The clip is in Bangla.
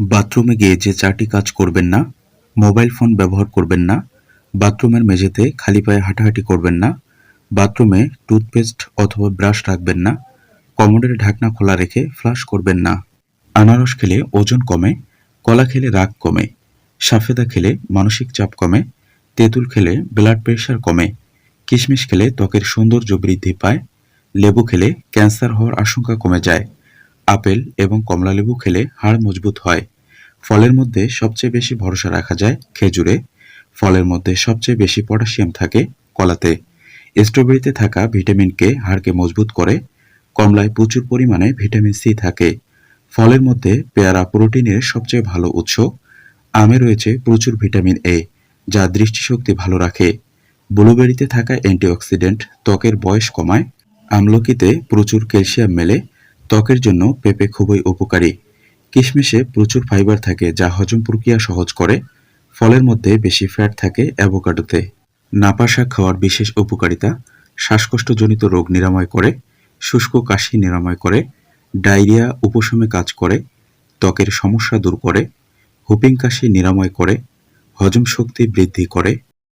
বাথরুমে গিয়ে যে চারটি কাজ করবেন না, মোবাইল ফোন ব্যবহার করবেন না, বাথরুমের মেঝেতে খালি পায়ে হাঁটাহাঁটি করবেন না, বাথরুমে টুথপেস্ট অথবা ব্রাশ রাখবেন না, কমোডের ঢাকনা খোলা রেখে ফ্লাশ করবেন না। আনারস খেলে ওজন কমে, কলা খেলে রাগ কমে, সাফেদা খেলে মানসিক চাপ কমে, তেঁতুল খেলে ব্লাড প্রেশার কমে, কিশমিশ খেলে ত্বকের সৌন্দর্য বৃদ্ধি পায়, লেবু খেলে ক্যান্সার হওয়ার আশঙ্কা কমে যায়, আপেল এবং কমলালেবু খেলে হাড় মজবুত হয়। ফলের মধ্যে সবচেয়ে বেশি ভরসা রাখা যায় খেজুরে, ফলের মধ্যে সবচেয়ে বেশি পটাশিয়াম থাকে কলাতে। স্ট্রবেরিতে থাকা ভিটামিন কে হাড়কে মজবুত করে, কমলায় প্রচুর পরিমাণে ভিটামিন সি থাকে। ফলের মধ্যে পেয়ারা প্রোটিনের সবচেয়ে ভালো উৎস, আমে রয়েছে প্রচুর ভিটামিন এ, যা দৃষ্টিশক্তি ভালো রাখে। ব্লুবেরিতে থাকা অ্যান্টিঅক্সিডেন্ট ত্বকের বয়স কমায়, আমলকিতে প্রচুর ক্যালসিয়াম মেলে, ত্বকের জন্য পেঁপে খুবই উপকারী। কিশমিশে প্রচুর ফাইবার থাকে যা হজম প্রক্রিয়া সহজ করে, ফলের মধ্যে বেশি ফ্যাট থাকে অ্যাভোকাডোতে। নাপা শাক খাওয়ার বিশেষ উপকারিতা, শ্বাসকষ্টজনিত রোগ নিরাময় করে, শুষ্ক কাশি নিরাময় করে, ডায়রিয়া উপশমে কাজ করে, ত্বকের সমস্যা দূর করে, হুপিং কাশি নিরাময় করে, হজম শক্তি বৃদ্ধি করে